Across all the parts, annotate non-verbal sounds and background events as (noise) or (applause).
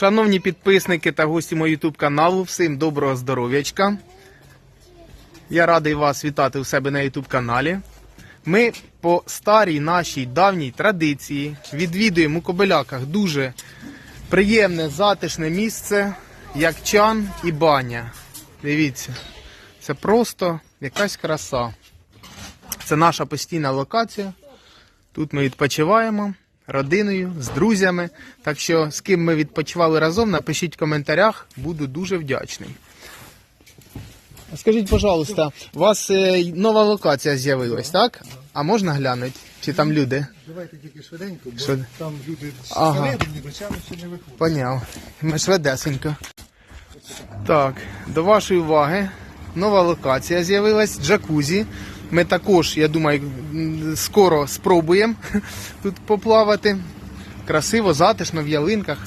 Шановні підписники та гості мого YouTube каналу, всім доброго здоров'ячка. Я радий вас вітати у себе на YouTube каналі. Ми по старій нашій давній традиції відвідуємо у Кобиляках дуже приємне, затишне місце, як чан і баня. Дивіться, це просто якась краса. Це наша постійна локація. Тут ми відпочиваємо родиною, з друзями. Так що з ким ми відпочивали разом, напишіть в коментарях, буду дуже вдячний. А Скажіть, пожалуйста, у вас е, нова локація з'явилась, так? А можна глянути? Чи там люди? Давайте тільки швиденько, бо Що? там люди Ага. всередині ще не виходять. Поняв. Ми швидесенько. Так, до вашої уваги. Нова локація з'явилась джакузі. Ми також, я думаю, скоро спробуємо (laughs) тут поплавати. Красиво, затишно в ялинках,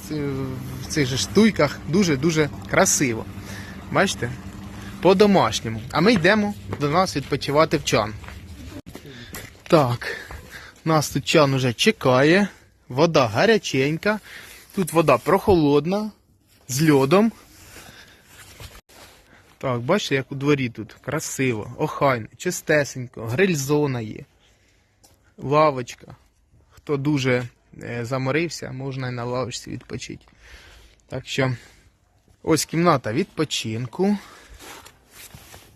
в цих же штуйках. Дуже-дуже красиво. Бачите? По-домашньому. А ми йдемо до нас відпочивати в чан. Так, нас тут чан уже чекає. Вода гаряченька. Тут вода прохолодна, з льодом. Так, бачите, як у дворі тут красиво, охайно, чистесенько, гриль-зона є. Лавочка. Хто дуже е, заморився, можна і на лавочці відпочити. Так що, ось кімната відпочинку.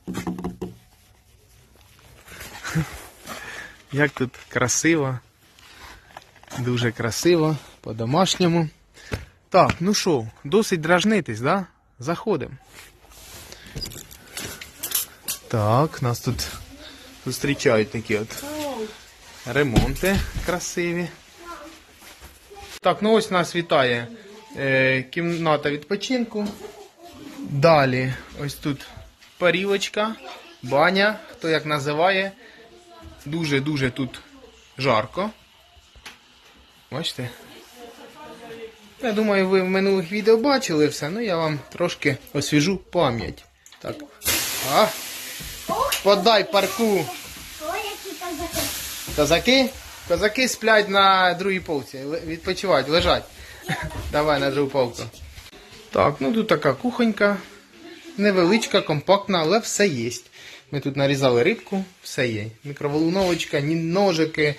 (laughs) Як тут красиво. Дуже красиво, по-домашньому. Так, ну що, досить дражнитись, да? Заходимо. Так, нас тут зустрічають такі от ремонти красиві. Так, ну ось нас вітає е, кімната відпочинку. Далі, ось тут парілочка, баня, хто як називає. Дуже-дуже тут жарко. Бачите? Я думаю, ви в минулих відео бачили все, ну я вам трошки освіжу пам'ять. Так. А? Подай парку. Козаки? Козаки сплять на другій полці. Відпочивають, лежать. (laughs) Давай на другу полку. Так, ну тут така кухонька. Невеличка, компактна, але все є. Ми тут нарізали рибку, все є. Мікроволновочка, ножики,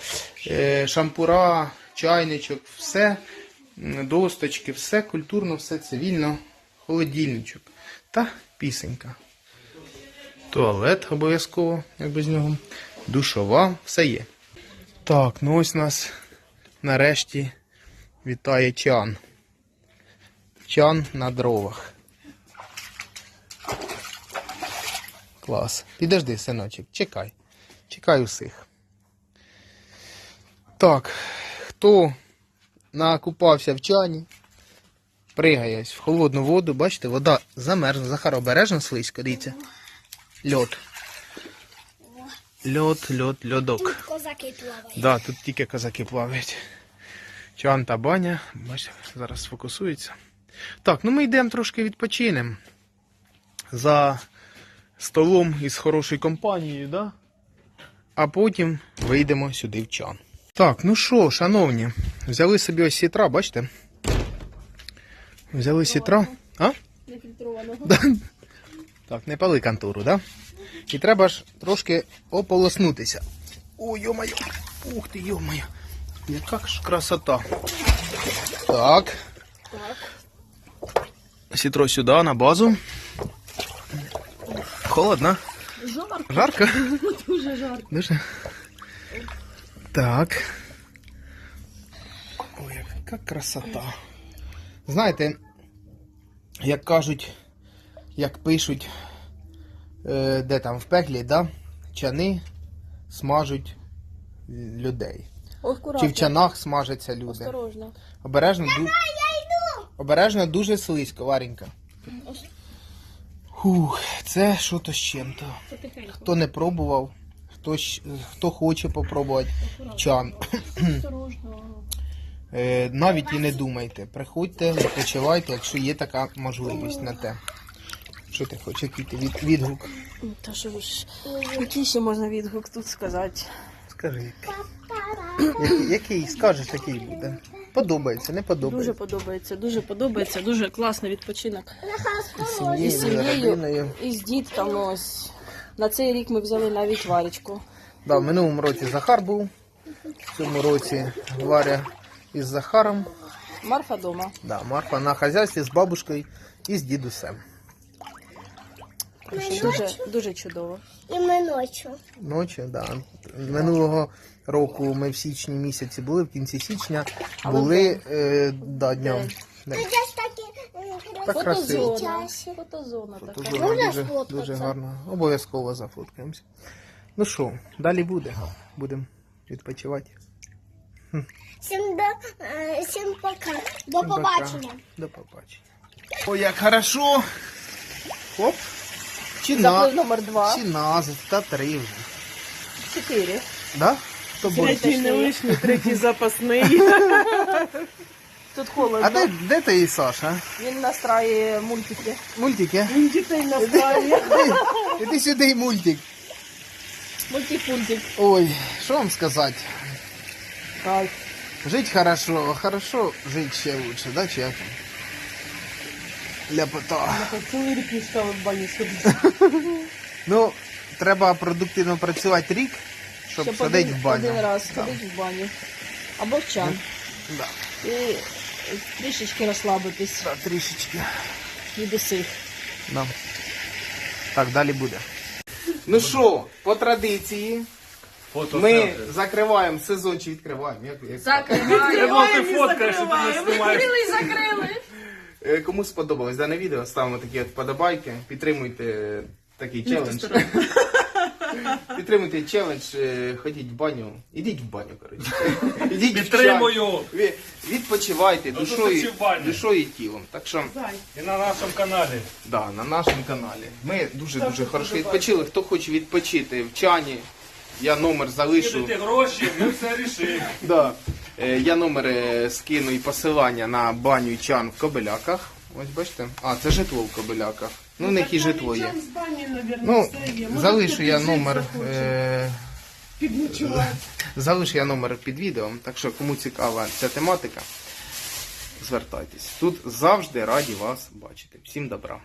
е, шампура, чайничок, все, досточки, все культурно, все цивільно, холодильничок та пісенька. Туалет обов'язково, як без нього. Душова, все є. Так, ну ось нас нарешті вітає чан. Чан на дровах. Клас. Підожди, синочок, чекай. Чекай усіх. Так, хто накупався в чані, пригаєсь в холодну воду, бачите, вода замерзла. Захар обережно слизько, дивіться. Льод. Льод, льод, льодок. Козаки плавають. Да, тут тільки козаки плавають. Чан та баня. Бачите, зараз сфокусується. Так, ну ми йдемо трошки відпочинемо. За столом із хорошою компанією, да? А потім вийдемо сюди в чан. Так, ну що, шановні, взяли собі ось сітра, бачите? Взяли сітра. А? Нефільтрованого. Так, не пали контуру, да? І треба ж трошки ополоснутися. Ой, йо-моє. Ух ти, йо-моє. Яка ж красота. Так. Сітро сюди, на базу. Холодно. Жарко. Жарко? (laughs) Дуже жарко. Дуже. Так. Ой, яка красота. Знаєте, як кажуть, як пишуть, е, де там в пеклі, да? чани смажуть людей. Чи в чанах смажаться люди. Осторожно. Обережно, ду... Обережно дуже слизько, Варенька. Фух, це що то з чим-то. Хто не пробував, хто, хто хоче попробувати чан. Осторожно. Е, навіть і не думайте. Приходьте, відпочивайте, якщо є така можливість на те. Що ти хочеш, який ти від, відгук? Та що ж, який ще можна відгук тут сказати? Скажи. Який, який скажеш, який буде. Подобається, не подобається. Дуже подобається. дуже подобається, дуже класний відпочинок. З І з сім'єю, і з дітками ось. На цей рік ми взяли навіть варічку. Да, в минулому році Захар був, в цьому році Варя із Захаром. Марфа дома. Да, Марфа на хазяйстві з бабушкою і з дідусем. Дуже, дуже чудово. І ми ночі. Ночі, да. Минулого року ми в січні місяці були, в кінці січня були е, да, днем. Да. Ж такі Так красиво. Фотозона. Фотозона така. Дуже, Можна дуже, сфоткатися? дуже гарно. Обов'язково зафоткаємося. Ну що, далі буде. Будемо відпочивати. Всім до е, всім пока. До Пока. побачення. До побачення. Ой, як хорошо. Хоп. Чи Заплив номер два. чи на, та три вже. Чотири. Да? Хто буде? Третій не лишній, третій запасний. (laughs) Тут холодно. А де, де ти і Саша? Він настраює мультики. Мультики? Він дітей настраює. Іди, іди сюди, мультик. Мультипунтик. Ой, що вам сказати? Жить хорошо, а хорошо жить ще лучше, да, чи як? Ляпота. Цілий рік не стало в бані сходити. (laughs) Ну, треба продуктивно працювати рік, щоб, Щоб сходити один, в баню. один раз Да. ходити в баню. Або в чан. Да. І трішечки розслабитись Да, трішечки. від усіх. Да. Так, далі буде. Ну що, по традиції, ми закриваємо сезон чи відкриваємо. Як, як... Закриваємо. фоткаєш, і ти не знімаєш. закрили. Е, Кому сподобалось дане відео, ставимо такі от подобайки, підтримуйте такий челендж. (laughs) Підтримуйте челендж, е, ходіть в баню. Ідіть в баню, коротше. (laughs) Ідіть в. Підтримую. Ви Відпочивайте душою, в бані. душою і тілом. Так що, І на нашому каналі. да, на нашому каналі. Ми дуже-дуже хорошо відпочили. Хто хоче відпочити в чані, я номер залишу. Гроші, ми все рішимо. (laughs) Да. Е, Я номер е, скину і посилання на баню і чан в Кобеляках. Ось бачите. А, це житло в Кобеляках. Ну, в них і житло є. Ну, залишу я номер. Е... (laughs) Залишу я номер під відео. Так що, кому цікава ця тематика, звертайтесь. Тут завжди раді вас бачити. Всім добра.